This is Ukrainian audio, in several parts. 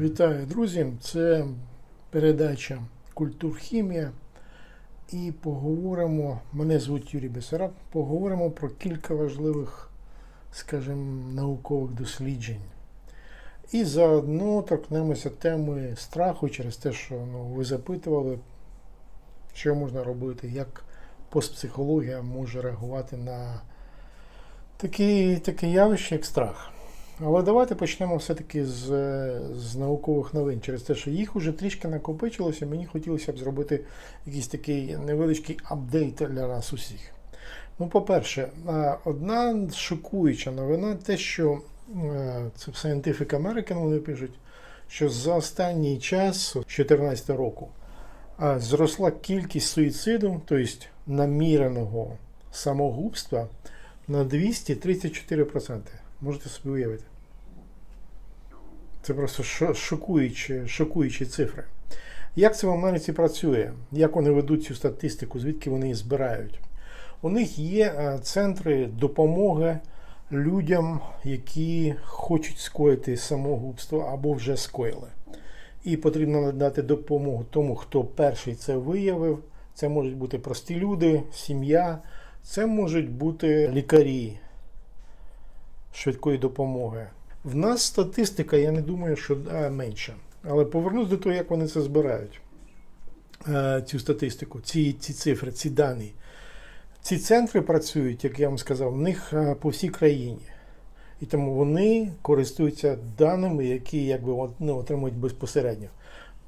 Вітаю, друзі! Це передача Культурхімія. І поговоримо. Мене звуть Юрій Бесараб. Поговоримо про кілька важливих, скажімо, наукових досліджень. І заодно торкнемося теми страху через те, що ну, ви запитували, що можна робити, як постпсихологія може реагувати на таке явище, як страх. Але давайте почнемо все-таки з, з наукових новин через те, що їх уже трішки накопичилося. Мені хотілося б зробити якийсь такий невеличкий апдейт для нас усіх. Ну, по-перше, одна шокуюча новина, те, що це в Scientific American вони пишуть, що за останній час, з 2014 року, зросла кількість суїциду, тобто наміреного самогубства на 234%. Можете собі уявити. Це просто шокуючі, шокуючі цифри. Як це в Америці працює? Як вони ведуть цю статистику, звідки вони її збирають? У них є центри допомоги людям, які хочуть скоїти самогубство або вже скоїли. І потрібно надати допомогу тому, хто перший це виявив. Це можуть бути прості люди, сім'я, це можуть бути лікарі швидкої допомоги. В нас статистика, я не думаю, що менша. Але повернусь до того, як вони це збирають. Цю статистику, ці ці цифри, ці дані. Ці центри працюють, як я вам сказав, в них по всій країні. І тому вони користуються даними, які якби ну, отримують безпосередньо.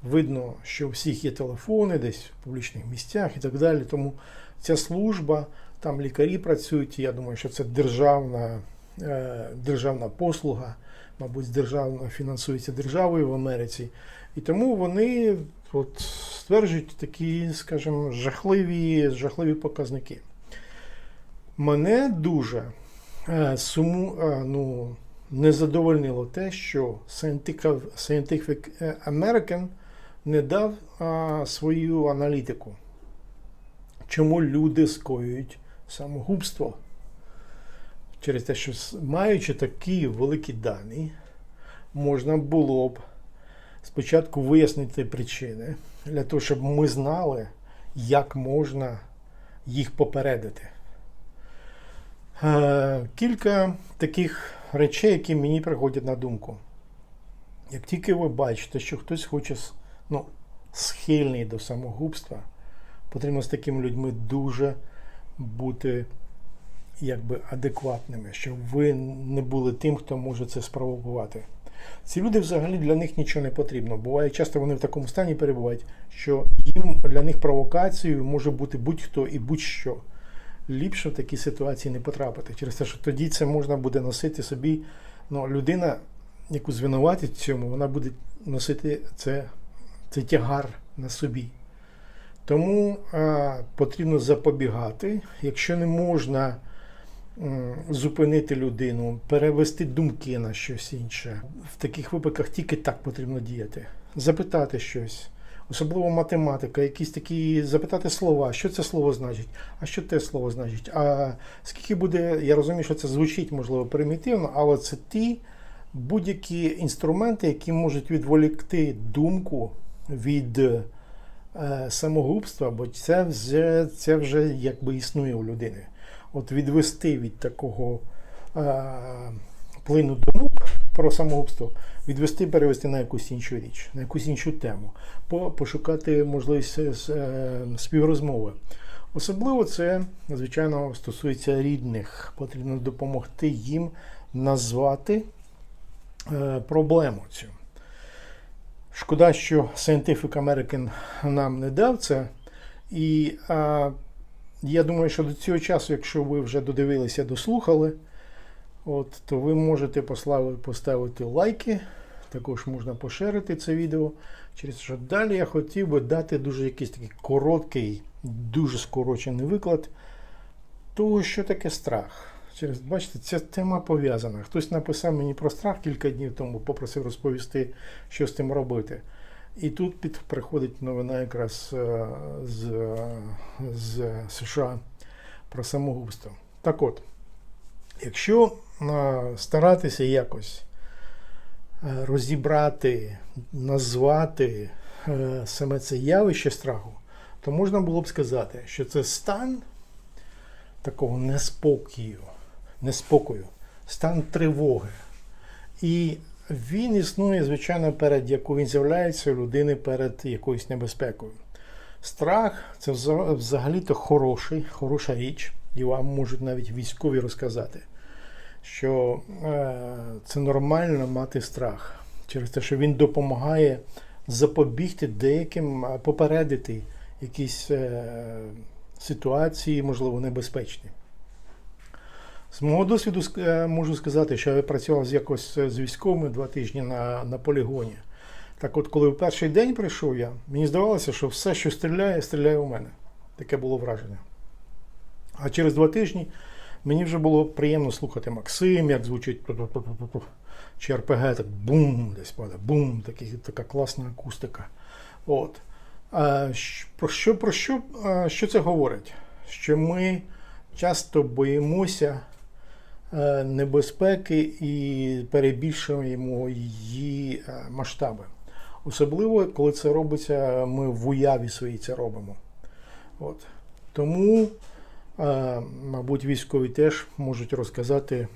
Видно, що у всіх є телефони, десь в публічних місцях і так далі. Тому ця служба, там лікарі працюють. Я думаю, що це державна. Е, державна послуга, мабуть, державна фінансується державою в Америці. І тому вони от, стверджують такі, скажімо, жахливі, жахливі показники. Мене дуже е, суму, е, ну, не задовольнило те, що Scientific American не дав а, свою аналітику, чому люди скоюють самогубство через те, що маючи такі великі дані, можна було б спочатку вияснити причини для того, щоб ми знали, як можна їх попередити. Е, кілька таких речей, які мені приходять на думку. Як тільки ви бачите, що хтось хоче ну, схильний до самогубства, потрібно з такими людьми дуже бути якби адекватними, щоб ви не були тим, хто може це спровокувати. Ці люди взагалі для них нічого не потрібно. Буває, часто вони в такому стані перебувають, що їм для них провокацією може бути будь-хто і будь-що. Ліпше в такі ситуації не потрапити. Через те, що тоді це можна буде носити собі. Ну, Людина, яку звинуватить в цьому, вона буде носити це, це тягар на собі. Тому а, потрібно запобігати, якщо не можна зупинити людину, перевести думки на щось інше. В таких випадках тільки так потрібно діяти. Запитати щось, особливо математика, якісь такі запитати слова, що це слово значить, а що те слово значить. А скільки буде, я розумію, що це звучить, можливо, примітивно, але це ті будь-які інструменти, які можуть відволікти думку від. Е, самогубства, бо це вже це вже якби існує у людини от відвести від такого е, плину думок про самогубство, відвести, перевести на якусь іншу річ, на якусь іншу тему, по, пошукати можливість е, співрозмови. Особливо це, звичайно, стосується рідних. Потрібно допомогти їм назвати е, проблему цю. Шкода, що Scientific American нам не дав це. І а, я думаю, що до цього часу, якщо ви вже додивилися, дослухали, от, то ви можете поставити лайки. Також можна поширити це відео. Через що далі я хотів би дати дуже якийсь такий короткий, дуже скорочений виклад того, що таке страх. Через, Бачите, ця тема пов'язана. Хтось написав мені про страх кілька днів тому, попросив розповісти, що з тим робити. І тут під, приходить новина якраз е, з, з США про самогубство. Так от, якщо старатися якось е, розібрати, назвати е, саме це явище страху, то можна було б сказати, що це стан такого неспокою, неспокою, стан тривоги. І він існує, звичайно, перед яку він з'являється людини перед якоюсь небезпекою. Страх це взагалі-то хороший, хороша річ, і вам можуть навіть військові розказати, що е, це нормально мати страх через те, що він допомагає запобігти деяким, попередити якісь е, ситуації, можливо, небезпечні. З мого досвіду е, можу сказати, що я працював з якось е, з військовими два тижні на, на полігоні. Так от, коли в перший день прийшов я, мені здавалося, що все, що стріляє, стріляє у мене. Таке було враження. А через два тижні мені вже було приємно слухати Максим, як звучить чи РПГ, так бум, десь падає, бум, такий, така класна акустика. От. А, про що, про що, що це говорить? Що ми часто боїмося небезпеки і перебільшуємо її е, масштаби. Особливо, коли це робиться, ми в уяві своїй це робимо. От. Тому, е, мабуть, військові теж можуть розказати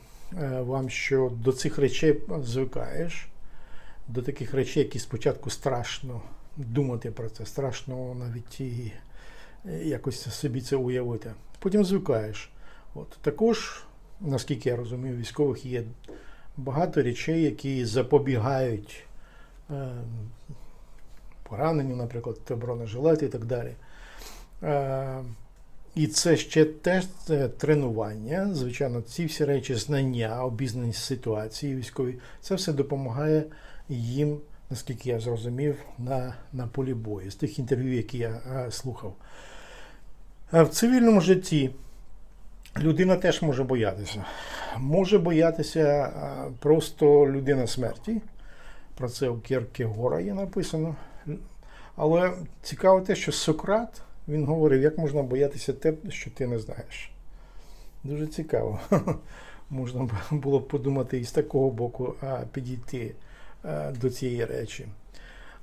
е, вам, що до цих речей звикаєш, до таких речей, які спочатку страшно думати про це, страшно навіть е, якось собі це уявити. Потім звикаєш. От. Також, наскільки я розумію, військових є багато речей, які запобігають е, пораненню, наприклад, бронежилети і так далі. Е, і це ще теж е, тренування. Звичайно, ці всі речі, знання, обізнаність ситуації військові, це все допомагає їм, наскільки я зрозумів, на, на полі бою, з тих інтерв'ю, які я слухав. В цивільному житті людина теж може боятися. Може боятися просто людина смерті. Про це у Кierkegaard є написано. Але цікаво те, що Сократ він говорив, як можна боятися те, що ти не знаєш. Дуже цікаво. Можна було б подумати і з такого боку а, підійти а, до цієї речі.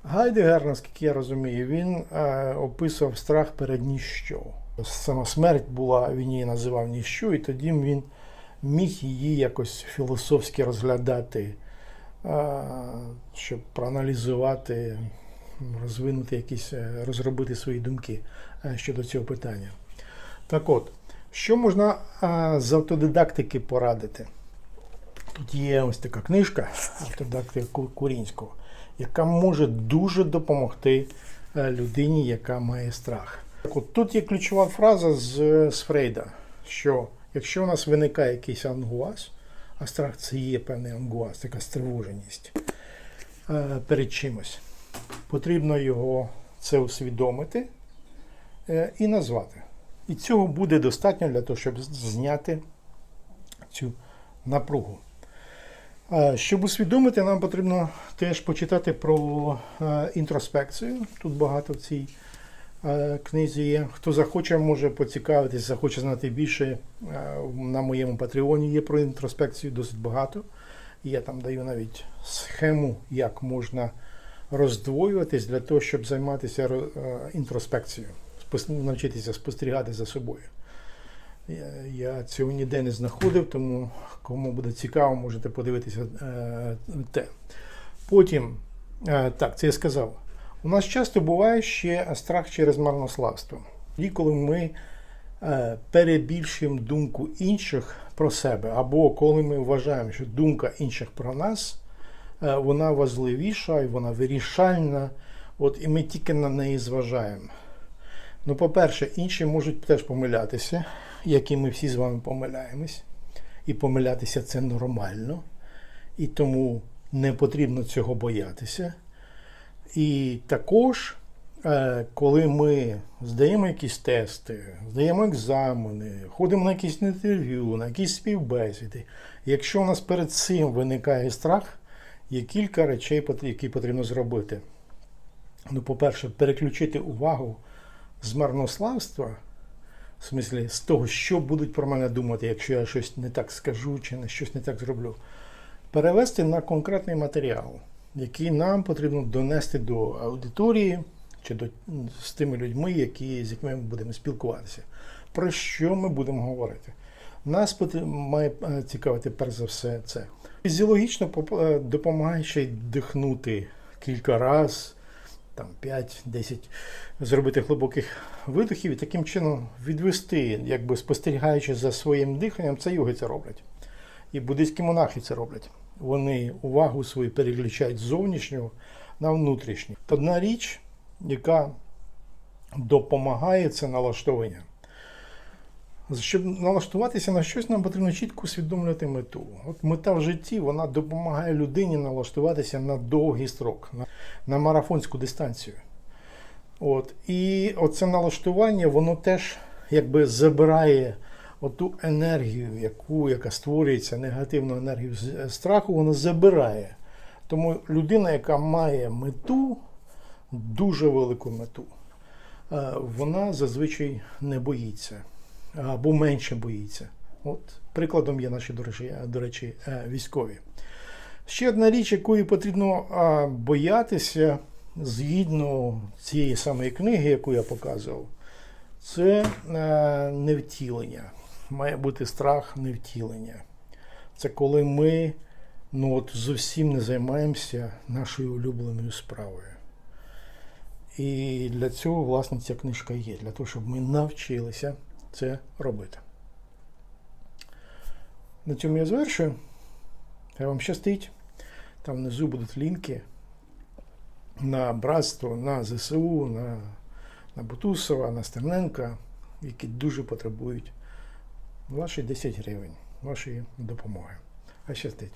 Гайдегер, наскільки я розумію, він е, описував страх перед ніщо. Сама смерть була, він її називав ніщо, і тоді він міг її якось філософськи розглядати, щоб проаналізувати, розвинути якісь, е, розробити свої думки е, щодо цього питання. Так от, що можна з автодидактики порадити? Тут є ось така книжка автодидактика Курінського, яка може дуже допомогти е, людині, яка має страх. От тут є ключова фраза з, з Фрейда, що якщо у нас виникає якийсь ангуаз, а страх це є певний ангуаз, така стривоженість е, перед чимось, потрібно його це усвідомити е, і назвати. І цього буде достатньо для того, щоб зняти цю напругу. Щоб усвідомити, нам потрібно теж почитати про е, інтроспекцію. Тут багато в цій е, книзі є. Хто захоче, може поцікавитись, захоче знати більше. е, На моєму патреоні є про інтроспекцію досить багато. Я там даю навіть схему, як можна роздвоюватись для того, щоб займатися е, інтроспекцією, навчитися спостерігати за собою. Я, цього ніде не знаходив, тому кому буде цікаво, можете подивитися е, те. Потім, е, так, це я сказав. У нас часто буває ще страх через марнославство. І коли ми е, перебільшуємо думку інших про себе, або коли ми вважаємо, що думка інших про нас, е, вона важливіша і вона вирішальна, от, і ми тільки на неї зважаємо. Ну, по-перше, інші можуть теж помилятися, як і ми всі з вами помиляємось. І помилятися це нормально. І тому не потрібно цього боятися. І також, е, коли ми здаємо якісь тести, здаємо екзамени, ходимо на якісь інтерв'ю, на якісь співбесіди, якщо у нас перед цим виникає страх, є кілька речей, які потрібно зробити. Ну, по-перше, переключити увагу з марнославства, в смислі з того, що будуть про мене думати, якщо я щось не так скажу чи не щось не так зроблю, перевести на конкретний матеріал, який нам потрібно донести до аудиторії чи до, з тими людьми, які, з якими ми будемо спілкуватися. Про що ми будемо говорити? Нас має е, цікавити перш за все це. Фізіологічно е, й дихнути кілька разів, там 5-10, зробити глибоких видохів і таким чином відвести, якби спостерігаючи за своїм диханням, це йоги це роблять. І буддийські монахи це роблять. Вони увагу свою переключають з зовнішнього на внутрішнє. Одна річ, яка допомагає, це налаштовування. Щоб налаштуватися на щось, нам потрібно чітко усвідомлювати мету. От мета в житті вона допомагає людині налаштуватися на довгий строк, на, на марафонську дистанцію. От. І оце налаштування, воно теж якби забирає оту енергію, яку, яка створюється, негативну енергію з- страху, воно забирає. Тому людина, яка має мету, дуже велику мету, е, вона зазвичай не боїться або менше боїться. От прикладом є наші, до речі, до речі, е, військові. Ще одна річ, якої потрібно боятися згідно цієї самої книги, яку я показував, це е, невтілення. Має бути страх невтілення. Це коли ми ну, от, зовсім не займаємося нашою улюбленою справою. І для цього, власне, ця книжка є, для того, щоб ми навчилися це робити. На цьому я завершую. Хай вам щастить. Там внизу будуть лінки на братство, на ЗСУ, на, на Бутусова, на Стерненка, які дуже потребують ваші 10 гривень, вашої допомоги. А щастить.